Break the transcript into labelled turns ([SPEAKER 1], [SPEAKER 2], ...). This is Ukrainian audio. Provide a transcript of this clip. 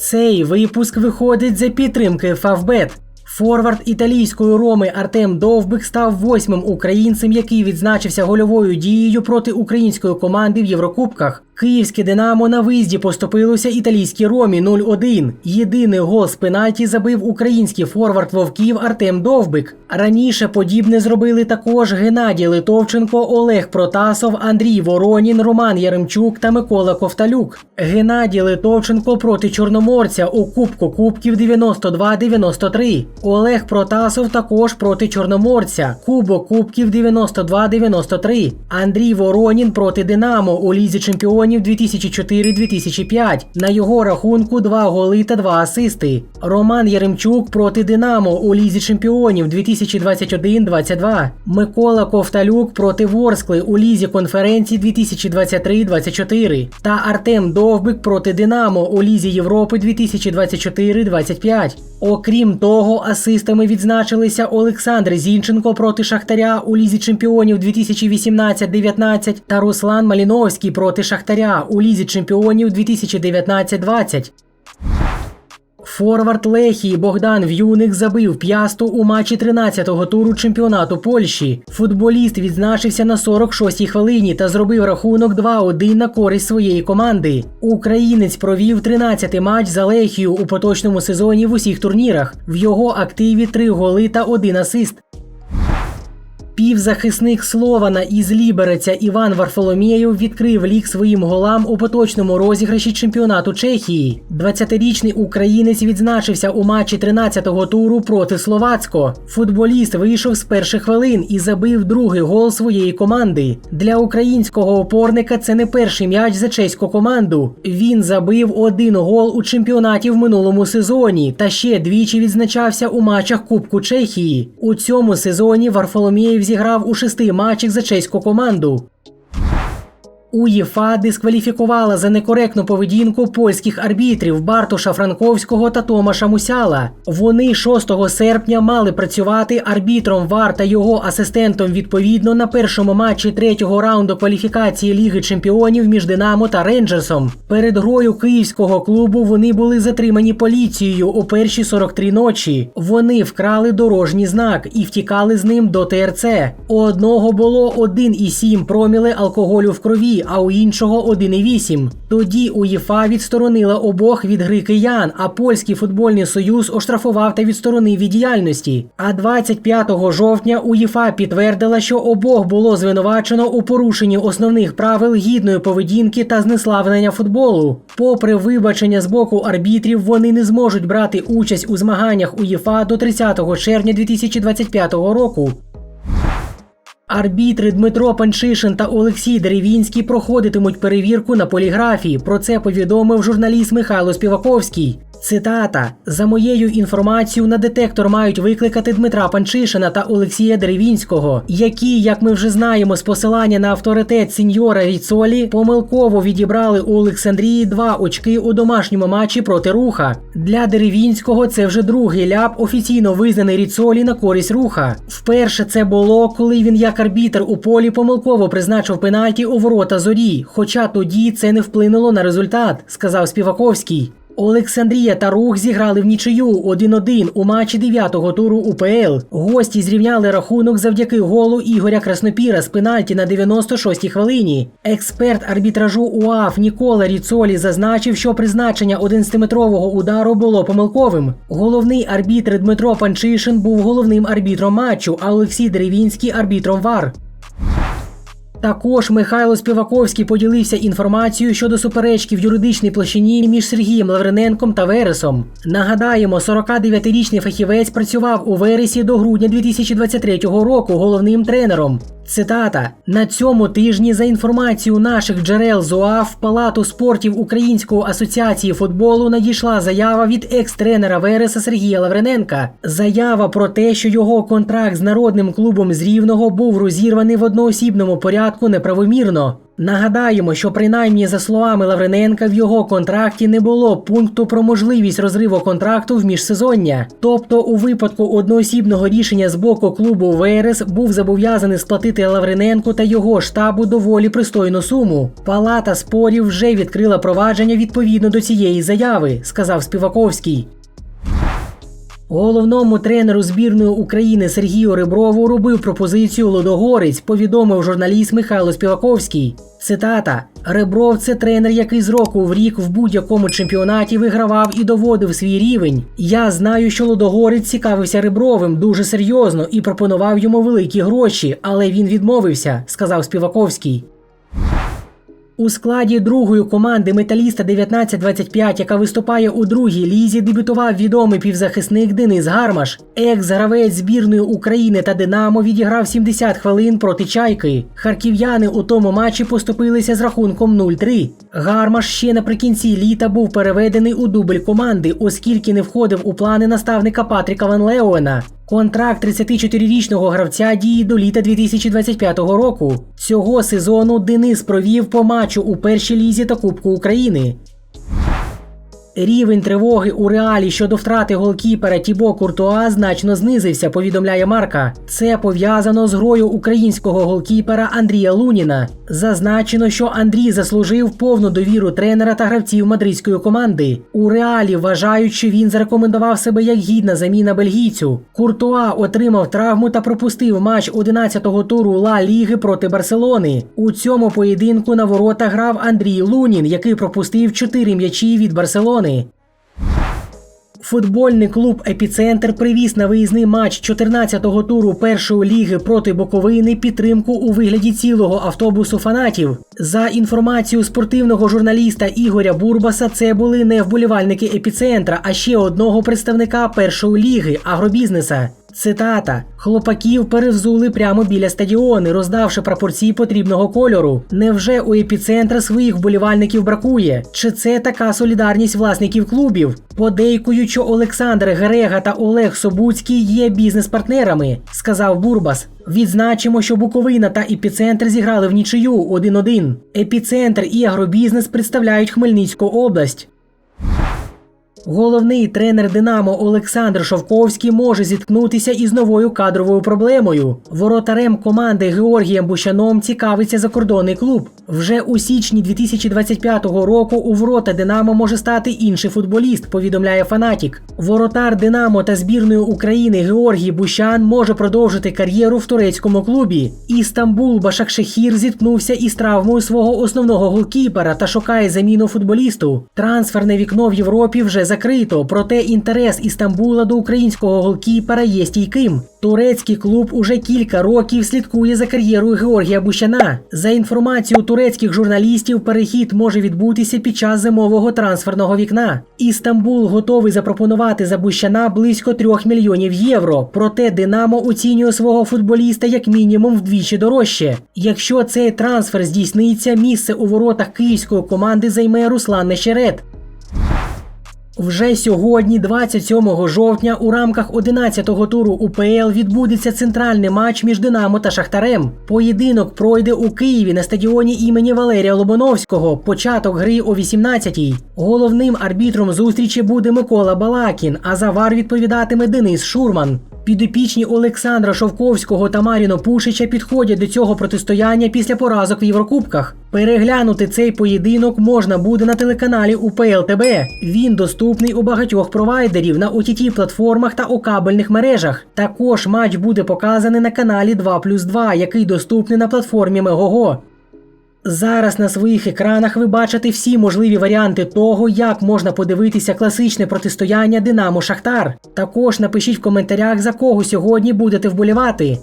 [SPEAKER 1] Цей випуск виходить за підтримки Фавбет. Форвард італійської роми Артем Довбик став восьмим українцем, який відзначився гольовою дією проти української команди в Єврокубках. Київське Динамо на виїзді поступилося італійській ромі 0-1. Єдиний гол з пенальті забив український форвард вовків Артем Довбик. Раніше подібне зробили також Геннадій Литовченко, Олег Протасов, Андрій Воронін, Роман Яремчук та Микола Ковталюк. Геннадій Литовченко проти Чорноморця у Кубку Кубків 92-93. Олег Протасов також проти Чорноморця. Кубок Кубків 92-93. Андрій Воронін проти Динамо у Лізі Чемпіонів 2004-2005. На його рахунку два голи та два асисти. Роман Яремчук проти Динамо у Лізі Чемпіонів 2021-22. Микола Ковталюк проти Ворскли у Лізі конференції 2023-24. Та Артем Довбик проти Динамо у Лізі Європи 2024-25. Окрім того, асистами відзначилися Олександр Зінченко проти Шахтаря у Лізі Чемпіонів 2018-19 та Руслан Маліновський проти Шахтаря у Лізі Чемпіонів 2019-20. Форвард Лехії Богдан В'юник забив п'ясту у матчі 13-го туру чемпіонату Польщі. Футболіст відзначився на 46-й хвилині та зробив рахунок 2-1 на користь своєї команди. Українець провів 13-й матч за Лехію у поточному сезоні в усіх турнірах. В його активі 3 голи та 1 асист. Півзахисник Слована із Лібереця Іван Варфоломєєв відкрив лік своїм голам у поточному розіграші чемпіонату Чехії. 20-річний українець відзначився у матчі 13-го туру проти Словацько. Футболіст вийшов з перших хвилин і забив другий гол своєї команди. Для українського опорника це не перший м'яч за чеську команду. Він забив один гол у чемпіонаті в минулому сезоні та ще двічі відзначався у матчах Кубку Чехії. У цьому сезоні Варфоломєєв зіграв у шести матчах за чеську команду. УЄФА дискваліфікувала за некоректну поведінку польських арбітрів Бартоша Франковського та Томаша Мусяла. Вони 6 серпня мали працювати арбітром ВАР та його асистентом відповідно на першому матчі третього раунду кваліфікації Ліги Чемпіонів між Динамо та Рейнджерсом. Перед грою київського клубу вони були затримані поліцією у перші 43 ночі. Вони вкрали дорожній знак і втікали з ним до ТРЦ. У одного було 1,7 проміли алкоголю в крові а у іншого 1,8. Тоді УЄФА відсторонила обох від гри киян, а польський футбольний союз оштрафував та відсторонив від діяльності. А 25 жовтня УЄФА підтвердила, що обох було звинувачено у порушенні основних правил гідної поведінки та знеславлення футболу. Попри вибачення з боку арбітрів, вони не зможуть брати участь у змаганнях УЄФА до 30 червня 2025 року. Арбітри Дмитро Панчишин та Олексій Деревінський проходитимуть перевірку на поліграфії. Про це повідомив журналіст Михайло Співаковський. Цитата: за моєю інформацією, на детектор мають викликати Дмитра Панчишина та Олексія Деревінського, які, як ми вже знаємо, з посилання на авторитет сеньора Ріцолі, помилково відібрали у Олександрії два очки у домашньому матчі проти руха. Для Деревінського це вже другий ляп, офіційно визнаний Ріцолі на користь руха. Вперше це було, коли він як арбітр у полі помилково призначив пенальті у ворота зорі. Хоча тоді це не вплинуло на результат, сказав Співаковський. Олександрія та Рух зіграли в нічию 1-1 у матчі 9-го туру УПЛ. Гості зрівняли рахунок завдяки голу Ігоря Краснопіра з пенальті на 96-й хвилині. Експерт арбітражу УАФ Нікола Ріцолі зазначив, що призначення 11-метрового удару було помилковим. Головний арбітр Дмитро Панчишин був головним арбітром матчу, а Олексій Деревінський арбітром ВАР. Також Михайло Співаковський поділився інформацією щодо суперечки в юридичній площині між Сергієм Лавриненком та Вересом. Нагадаємо, 49-річний фахівець працював у Вересі до грудня 2023 року головним тренером. Цитата: на цьому тижні, за інформацією наших джерел ЗОАФ, в Палату спортів Української асоціації футболу надійшла заява від екс-тренера Вереса Сергія Лаврененка. Заява про те, що його контракт з народним клубом з Рівного був розірваний в одноосібному порядку спочатку неправомірно. Нагадаємо, що принаймні за словами Лавриненка в його контракті не було пункту про можливість розриву контракту в міжсезоння. Тобто, у випадку одноосібного рішення з боку клубу Верес був зобов'язаний сплатити Лавриненку та його штабу доволі пристойну суму. Палата спорів вже відкрила провадження відповідно до цієї заяви, сказав Співаковський. Головному тренеру збірної України Сергію Реброву робив пропозицію Лодогорець, повідомив журналіст Михайло Співаковський. Цитата: Ребров це тренер, який з року в рік в будь-якому чемпіонаті вигравав і доводив свій рівень. Я знаю, що Лодогорець цікавився Ребровим дуже серйозно і пропонував йому великі гроші, але він відмовився, сказав Співаковський. У складі другої команди Металіста 1925, яка виступає у другій лізі, дебютував відомий півзахисник Денис Гармаш. Екс-гравець збірної України та Динамо відіграв 70 хвилин проти чайки. Харків'яни у тому матчі поступилися з рахунком 0-3. Гармаш ще наприкінці літа був переведений у дубль команди, оскільки не входив у плани наставника Патріка Ван Леона. Контракт 34-річного гравця діє до літа 2025 року. Цього сезону Денис провів по матчу у першій лізі та Кубку України. Рівень тривоги у реалі щодо втрати голкіпера Тібо Куртуа значно знизився, повідомляє Марка. Це пов'язано з грою українського голкіпера Андрія Луніна. Зазначено, що Андрій заслужив повну довіру тренера та гравців мадридської команди. У реалі вважають, що він зарекомендував себе як гідна заміна бельгійцю. Куртуа отримав травму та пропустив матч 11-го туру Ла Ліги проти Барселони. У цьому поєдинку на ворота грав Андрій Лунін, який пропустив 4 м'ячі від Барселони. Футбольний клуб Епіцентр привіз на виїзний матч 14-го туру першої ліги проти Боковини підтримку у вигляді цілого автобусу фанатів. За інформацією спортивного журналіста Ігоря Бурбаса, це були не вболівальники епіцентра, а ще одного представника першої ліги агробізнеса. Цитата: хлопаків перевзули прямо біля стадіони, роздавши прапорці потрібного кольору. Невже у епіцентра своїх вболівальників бракує? Чи це така солідарність власників клубів? Подейкують, що Олександр Герега та Олег Собуцький є бізнес-партнерами, сказав Бурбас. Відзначимо, що Буковина та епіцентр зіграли в нічию 1-1. Епіцентр і агробізнес представляють Хмельницьку область. Головний тренер Динамо Олександр Шовковський може зіткнутися із новою кадровою проблемою. Воротарем команди Георгієм Бущаном цікавиться закордонний клуб. Вже у січні 2025 року у ворота Динамо може стати інший футболіст, повідомляє Фанатік. Воротар Динамо та збірної України Георгій Бущан може продовжити кар'єру в турецькому клубі. Істамбул Башакшехір зіткнувся із травмою свого основного голкіпера та шукає заміну футболісту. Трансферне вікно в Європі вже закрито, проте інтерес Істамбула до українського голкіпера є стійким. Турецький клуб уже кілька років слідкує за кар'єрою Георгія Бущана. За інформацією турецьких журналістів, перехід може відбутися під час зимового трансферного вікна. Істамбул готовий запропонувати за Бущана близько 3 мільйонів євро. Проте Динамо оцінює свого футболіста як мінімум вдвічі дорожче. Якщо цей трансфер здійсниться, місце у воротах київської команди займе Руслан Нещерет. Вже сьогодні, 27 жовтня, у рамках 11-го туру УПЛ відбудеться центральний матч між Динамо та Шахтарем. Поєдинок пройде у Києві на стадіоні імені Валерія Лобановського. Початок гри о 18-й. Головним арбітром зустрічі буде Микола Балакін, а за вар відповідатиме Денис Шурман. Підопічні Олександра Шовковського та Маріно Пушича підходять до цього протистояння після поразок в Єврокубках. Переглянути цей поєдинок можна буде на телеканалі УПЛ ТБ. Він доступний у багатьох провайдерів на ott платформах та у кабельних мережах. Також матч буде показаний на каналі 2+,2, який доступний на платформі Мегого. Зараз на своїх екранах ви бачите всі можливі варіанти того, як можна подивитися класичне протистояння Динамо Шахтар. Також напишіть в коментарях, за кого сьогодні будете вболівати.